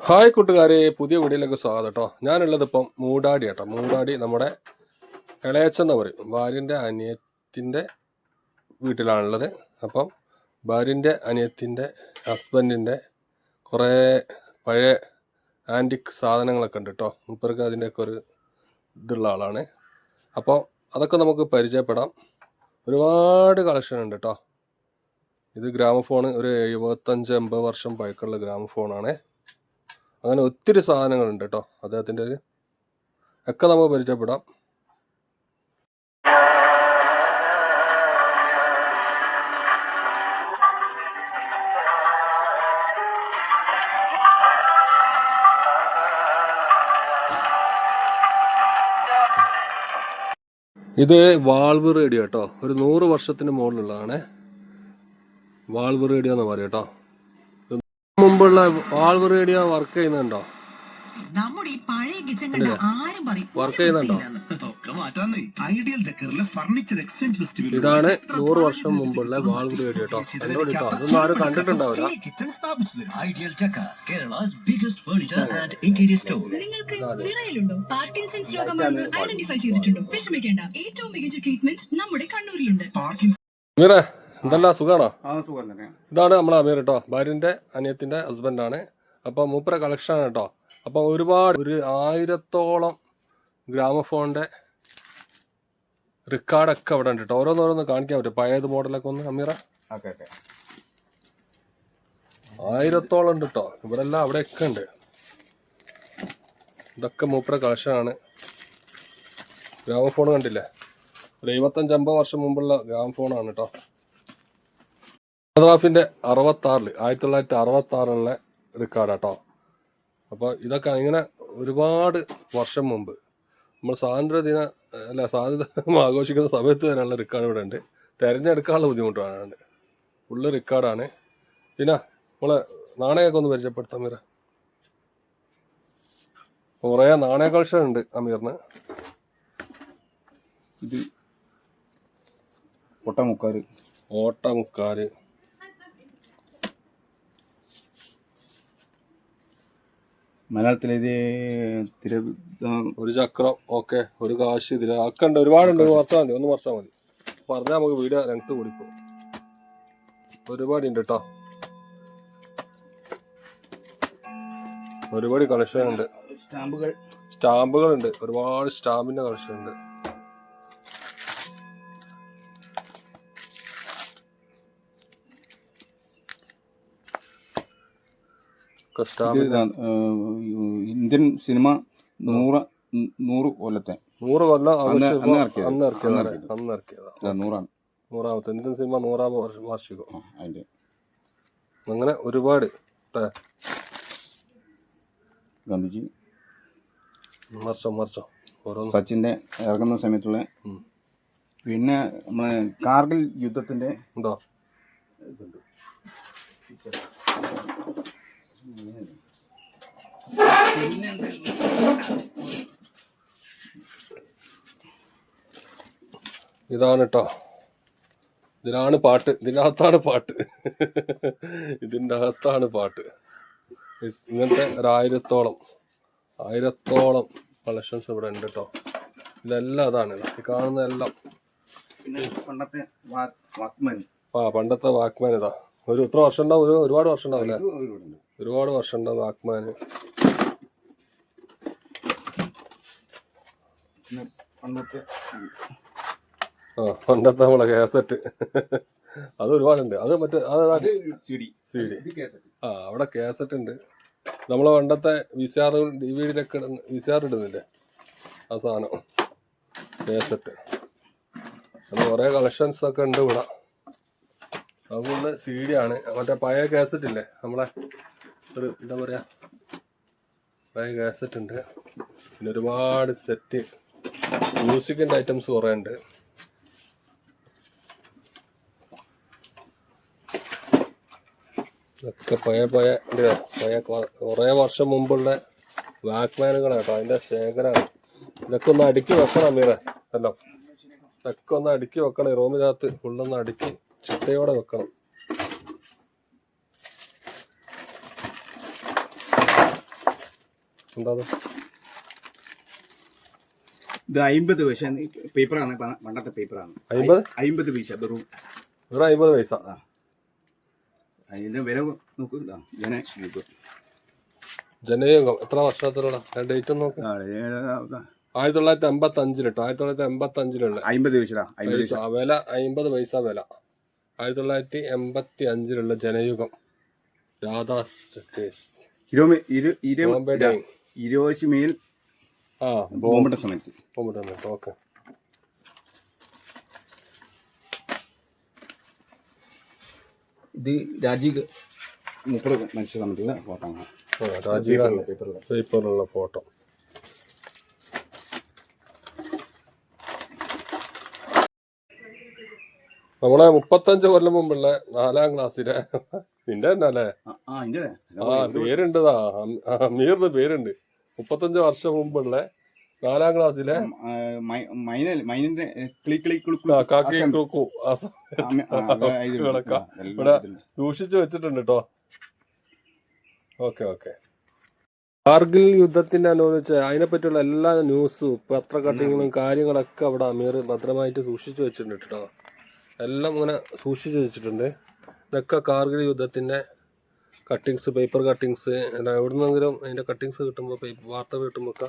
Hi കൂട്ടുകാരെ പുതിയ വീഡിയോയിലേക്ക് സ്വാഗതം കേട്ടോ. ഞാനുള്ളത് ഇപ്പം മൂടാടി കേട്ടോ. മൂടാടി നമ്മുടെ ഇളയച്ചെന്ന് പറയും. ഭാര്യന്റെ അനിയത്തിന്റെ വീട്ടിലാണുള്ളത്. അപ്പം ഭാര്യന്റെ അനിയത്തിന്റെ ഹസ്ബൻഡിന്റെ കുറേ പഴയ ആന്റിക് സാധനങ്ങളൊക്കെ ഉണ്ട് കേട്ടോ. മുപ്പർക്ക് അതിന്റെയൊക്കെ ഒരു ഇതുള്ള ആളാണ്. അപ്പോൾ അതൊക്കെ നമുക്ക് പരിചയപ്പെടാം. ഒരുപാട് കളക്ഷൻ ഉണ്ട് കേട്ടോ ഇത് ഗ്രാമഫോൺ ഒരു എഴുപത്തഞ്ച് എൺപത് വർഷം പഴക്കമുള്ള ഗ്രാമഫോണാണ്. അങ്ങനെ ഒത്തിരി സാധനങ്ങളുണ്ട് കേട്ടോ അദ്ദേഹത്തിന്റെ ഒക്കെ നമുക്ക് പരിചയപ്പെടാം. ഇത് വാൾവ് റേഡിയോ കേട്ടോ. ഒരു നൂറ് വർഷത്തിന് മുകളിലുള്ളതാണ്. വാൾവ് റേഡിയോ എന്ന് പറയും കേട്ടോ. മുമ്പുള്ള വാൾവ് റേഡിയോ വർക്ക് ചെയ്യുന്നുണ്ടോ? നമ്മുടെ ഈ പഴയ കിച്ചൺ കണ്ട ആരും പറയും വർക്ക് ചെയ്യുന്നുണ്ടോ ഐഡിയൽ ഡെക്കറിലെ ഫർണിച്ചർ എക്സ്ചേഞ്ച് ഫെസ്റ്റിവൽ ഇതാണ് നൂറ് വർഷം മുമ്പുള്ള വാൾഗുഡി വീഡിയോ കേട്ടോ. കണ്ടോ കേട്ടോ? അതൊന്നും ആരും കണ്ടിട്ടുണ്ടാവില്ല. കിച്ചൺ സ്ഥാപിച്ചത് ideal Ideal Decor, biggest biggest and interior store. നിങ്ങൾക്ക് വിറയലുണ്ടോ പാർക്കിൻസൺസ് രോഗമാണെന്ന് ഐഡന്റിഫൈ ചെയ്തിട്ടുണ്ടോ? വിഷമിക്കേണ്ട. ഏറ്റവും മികച്ച ട്രീറ്റ്മെന്റ് നമ്മുടെ കണ്ണൂരിലുണ്ട്. പാർക്കിൻസൺ മിറ എന്തല്ല? സുഖാണോ? ആ സുഖം തന്നെ. ഇതാണ് നമ്മളെ അമീർ കേട്ടോ. ഭാര്യന്റെ അനിയത്തിന്റെ ഹസ്ബൻഡാണ് അപ്പൊ മൂപ്പര കളക്ഷനാണ് കേട്ടോ. അപ്പോൾ ഒരുപാട് ഒരു ആയിരത്തോളം ഗ്രാമഫോണിന്റെ റെക്കോർഡൊക്കെ അവിടെ ഉണ്ട് കേട്ടോ. ഓരോന്നോരോന്ന് കാണിക്കാൻ പറ്റും. പഴയത് മോഡലൊക്കെ ഒന്ന് അമീറ. Okay okay. ആയിരത്തോളം ഉണ്ട് കേട്ടോ. ഇവിടെ എല്ലാം അവിടെയൊക്കെ ഉണ്ട്. ഇതൊക്കെ മൂപ്പര കളക്ഷനാണ്. ഗ്രാമഫോൺ കണ്ടില്ലേ? ഒരു എഴുപത്തഞ്ച് അമ്പത് വർഷം മുമ്പുള്ള ഗ്രാമഫോണാണ് കേട്ടോ. ഫോട്ടോഗ്രാഫിന്റെ അറുപത്താറിൽ ആയിരത്തി തൊള്ളായിരത്തി അറുപത്തി റെക്കോർഡാട്ടോ റിക്കാർഡാട്ടോ അപ്പോൾ ഇതൊക്കെ ഇങ്ങനെ ഒരുപാട് വർഷം മുമ്പ്. നമ്മൾ സ്വാതന്ത്ര്യ ദിന അല്ല സ്വാതന്ത്ര്യം ആഘോഷിക്കുന്ന സമയത്ത് തന്നെയുള്ള റെക്കോർഡ് ഇവിടെ ഉണ്ട്. തിരഞ്ഞെടുക്കാനുള്ള ബുദ്ധിമുട്ടാണ് ഫുള്ള് റെക്കോർഡാണ് പിന്നെ നമ്മളെ നാണയമൊക്കെ ഒന്ന് പരിചയപ്പെടുത്താം അമീർ കുറേ നാണയ കളക്ഷൻ ഉണ്ട് അമീറിന്. ഇത് ഓട്ടമുക്കാർ ഓട്ടമുക്കാര് മലയാളത്തിൽ ഇത് തിരു ഒരു ചക്രം. ഓക്കെ. ഒരു കാശ് ഇതിൽ ഒക്കെ ഉണ്ട് ഒരുപാടുണ്ട് മറച്ചാൽ മതി. ഒന്ന് മറച്ചാൽ മതി. പറഞ്ഞാൽ നമുക്ക് വീഡിയോ ലെങ്ത് കൂടിപ്പോ ഒരുപാടുണ്ട് കേട്ടോ ഒരുപാട് കളക്ഷൻ ഉണ്ട്. സ്റ്റാമ്പുകൾ. സ്റ്റാമ്പുകൾ ഉണ്ട് ഒരുപാട് സ്റ്റാമ്പിന്റെ കളക്ഷൻ ഉണ്ട്. ഇന്ത്യൻ സിനിമ നൂറ് നൂറ് കൊല്ലത്തെ. നൂറ് കൊല്ലം നൂറാണ്. നൂറാമത്തെ. ഇന്ത്യൻ സിനിമ നൂറാം വർഷ- വാർഷികം. അതിന്റെ അങ്ങനെ ഒരുപാട് ഗാന്ധിജി. മറിച്ചോ മറിച്ചോ സച്ചിന്റെ ഇറങ്ങുന്ന സമയത്തുള്ള പിന്നെ നമ്മളെ കാർഗിൽ യുദ്ധത്തിന്റെ ഉണ്ടോ? ഇതാണ് കേട്ടോ ഇതിലാണ് പാട്ട്. ഇതിനകത്താണ് പാട്ട്. ഇതിന്റെ അകത്താണ് പാട്ട്. ഇങ്ങനത്തെ ഒരായിരത്തോളം ആയിരത്തോളം കളക്ഷൻസ് ഇവിടെ ഉണ്ട് കേട്ടോ ഇതെല്ലാം അതാണ്. ഈ കാണുന്നതെല്ലാം. പണ്ടത്തെ ആ പണ്ടത്തെ വാക്മാൻ ഇതാ. ഒരു എത്ര വർഷം ഉണ്ടാവും. ഒരു ഒരുപാട് വർഷം ഉണ്ടാവും അല്ലേ? ഒരുപാട് വർഷം ഉണ്ടാവും ആക്മാന് ആ പണ്ടത്തെ നമ്മളെ കാസറ്റ് അത് ഒരുപാടുണ്ട്. അത് മറ്റേ അത് സി ഡി സി ഡി ഇത് കേസറ്റ് ആ അവിടെ കാസറ്റ് ഉണ്ട്. നമ്മളെ പണ്ടത്തെ വിസാറ് ഡി വി ഡിയിലൊക്കെ വിസാർ ഇടുന്നില്ലേ? ആ സാധനം. കാസറ്റ് അത് കുറേ കളക്ഷൻസ് ഒക്കെ ഉണ്ട് ഇവിടെ. അതുകൊണ്ട് സി ഡി ആണ് മറ്റേ പഴയ കാസറ്റ് ഇല്ലേ? നമ്മളെ ഒരു എന്താ പറയുക പഴയ കാസറ്റ് ഉണ്ട്. പിന്നെ ഒരുപാട് സെറ്റ് മ്യൂസിക്കിന്റെ ഐറ്റംസ് കുറേ ഉണ്ട്. ഒക്കെ പഴയ പഴയ പഴയ കുറേ വർഷം മുമ്പുള്ള വാക്മാനുകളാണ് കേട്ടോ. അതിന്റെ ശേഖരമാണ് ഇതൊക്കെ ഒന്ന് അടുക്കി വെക്കണം അമീറെ. അല്ലോ? ഇതൊക്കെ ഒന്ന് അടുക്കി വെക്കണം. റൂമിനകത്ത് ഫുള്ളൊന്ന് അടുക്കി ചിട്ടയോടെ വെക്കണം. എന്താ? ഇത് അമ്പത് പൈസ. പേപ്പറാണ് പണ്ടത്തെ പേപ്പറാണ്. അമ്പത് അമ്പത് പൈസ വെറും. വെറും അമ്പത് പൈസ. അതിന്റെ വില നോക്കൂ നോക്കൂ. ജനയുഗം. എത്ര വർഷത്തിലുള്ള? ഡേറ്റ് നോക്ക്. ആ, ആയിരത്തി തൊള്ളായിരത്തി എൺപത്തി അഞ്ചിലിട്ടോ ആയിരത്തി തൊള്ളായിരത്തി എൺപത്തി അഞ്ചിലുള്ള അമ്പത് പൈസ. വില അമ്പത് പൈസ വില. ആയിരത്തി തൊള്ളായിരത്തി എൺപത്തി അഞ്ചിലുള്ള ജനയുഗം രാധാസ് ടെക്സ്റ്റൈൽസ്. ആ ബോംബിട്ട സമയത്ത്. ബോംബിട്ട സമയത്ത് ഓക്കെ. ഇത് രാജീവ് മുപ്പത് മനുഷ്യ സമയത്തുള്ള ഫോട്ടോ ആണ്. രാജീവ് പേപ്പറിലുള്ള ഫോട്ടോ. നമ്മളെ മുപ്പത്തഞ്ച് കൊല്ലം മുമ്പുള്ള നാലാം ക്ലാസ്സിലെ നിന്റെ തന്നെ അല്ലേ? ആ, പേരുണ്ടതാ. അമീറിന് പേരുണ്ട്. മുപ്പത്തഞ്ച് വർഷം മുമ്പുള്ള നാലാം ക്ലാസ്സിലെ. ഇവിടെ സൂക്ഷിച്ചു വെച്ചിട്ടുണ്ട് കേട്ടോ ഓക്കെ ഓക്കെ. കാർഗിൽ യുദ്ധത്തിന്റെ അതിനെ അതിനെപ്പറ്റിയുള്ള എല്ലാ ന്യൂസും പത്ര കട്ടിങ്ങുകളും കാര്യങ്ങളൊക്കെ അവിടെ അമീർ ഭദ്രമായിട്ട് സൂക്ഷിച്ചു വെച്ചിട്ടുണ്ട് കേട്ടോ എല്ലാം ഇങ്ങനെ സൂക്ഷിച്ച് വെച്ചിട്ടുണ്ട്. ഇതൊക്കെ കാർഗിൽ യുദ്ധത്തിന്റെ കട്ടിങ്സ് പേപ്പർ കട്ടിങ്സ് എവിടുന്നെങ്കിലും അതിന്റെ കട്ടിങ്സ് കിട്ടുമ്പോൾ പേപ്പർ വാർത്ത കിട്ടുമ്പോൾ ഒക്കെ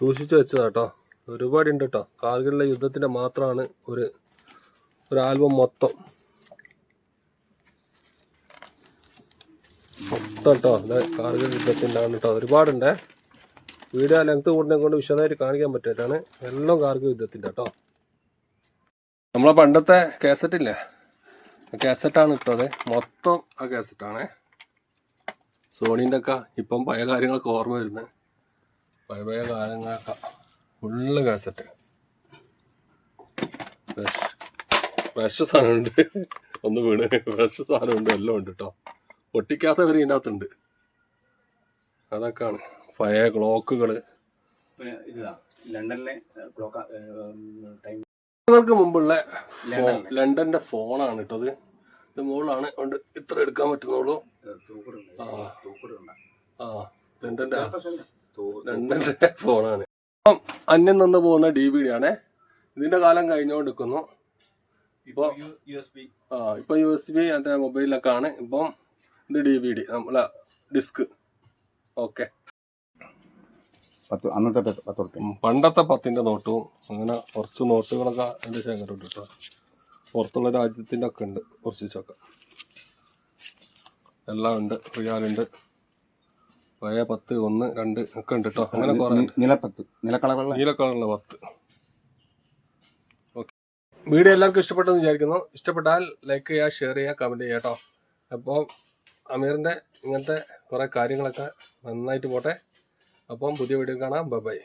സൂക്ഷിച്ച് വെച്ചതാണ് കേട്ടോ ഒരുപാട് ഉണ്ട് കേട്ടോ കാർഗിലിലെ യുദ്ധത്തിന്റെ മാത്രമാണ് ഒരു ഒരു ആൽബം മൊത്തം. മൊത്തം കേട്ടോ അതെ കാർഗിൽ യുദ്ധത്തിന്റെ ആണ് കേട്ടോ ഒരുപാടുണ്ടേ. വീഡിയോ ലെങ്ത് കൂടുന്നതിനെ കൊണ്ട് വിശദമായിട്ട് കാണിക്കാൻ പറ്റിയിട്ടാണ് എല്ലാം കാർഗിൽ യുദ്ധത്തിന്റെ കേട്ടോ നമ്മളെ പണ്ടത്തെ കാസറ്റ് ഇല്ലേ? ആ കാസറ്റാണ് ഇട്ടത്. മൊത്തം ആ കാസറ്റാണ് സോണീന്റെ ഒക്കെ ഇപ്പം പഴയ കാര്യങ്ങളൊക്കെ ഓർമ്മ വരുന്നത് പഴയ പഴയ കാര്യങ്ങളൊക്കെ ഫുള്ള് കാസറ്റ് ഫ്രഷ് സാധനമുണ്ട്. ഒന്ന് വീണ്. ഫ്രഷ് സാധനമുണ്ട്. എല്ലാം ഉണ്ട് കേട്ടോ പൊട്ടിക്കാത്തവർ ഇതിനകത്തുണ്ട്. അതൊക്കെയാണ്. പഴയ ക്ലോക്കുകൾ ലണ്ടനിലെ ക്ലോക്ക് ടൈം നിങ്ങൾക്ക് മുമ്പുള്ള ലണ്ടന്റെ ഫോണാണ് ഇട്ടത് ഇത് മുകളിലാണ് കൊണ്ട് ഇത്ര എടുക്കാൻ പറ്റുന്നുള്ളൂ. ആ. ആ ലണ്ടന്റെ ലണ്ടന്റെ ഫോണാണ്. അപ്പം അന്യം നിന്ന് പോകുന്ന ഡി വി ഡി ആണ്. ഇതിന്റെ കാലം കഴിഞ്ഞുകൊണ്ടിരിക്കുന്നു ഇപ്പൊ യു എസ് ബി. ആ ഇപ്പൊ യു എസ് ബി എന്റെ മൊബൈലിലൊക്കെ ആണ് ഇപ്പം ഇത് ഡി വി ഡി നമ്മളെ ഡിസ്ക്. ഓക്കെ. പത്ത് അന്നത്തെ പത്ത് റുപ്യ പണ്ടത്തെ പത്തിന്റെ നോട്ടും അങ്ങനെ കുറച്ച് നോട്ടുകളൊക്കെ എന്റെ ശേഖരം കേട്ടോ. പുറത്തുള്ള രാജ്യത്തിന്റെ ഒക്കെ ഉണ്ട് കുറച്ച് ചക്ക. എല്ലാം ഉണ്ട് റിയാലുണ്ട് പഴയ പത്ത് ഒന്ന് രണ്ട് ഒക്കെ ഉണ്ട് കേട്ടോ. അങ്ങനെ കുറേ നിലപ്പത്ത് നിലക്കളറുള്ള നീലക്കളറുള്ള പത്ത്. ഓക്കെ. വീഡിയോ എല്ലാവർക്കും ഇഷ്ടപ്പെട്ടെന്ന് വിചാരിക്കുന്നു. ഇഷ്ടപ്പെട്ടാൽ ലൈക്ക് ചെയ്യുക ഷെയർ ചെയ്യുക കമന്റ് ചെയ്യുക കേട്ടോ. അപ്പോൾ അമീറിന്റെ ഇങ്ങനത്തെ കുറേ കാര്യങ്ങളൊക്കെ നന്നായിട്ട് പോട്ടെ. അപ്പം പുതിയ വീഡിയോ കാണാം. ബൈ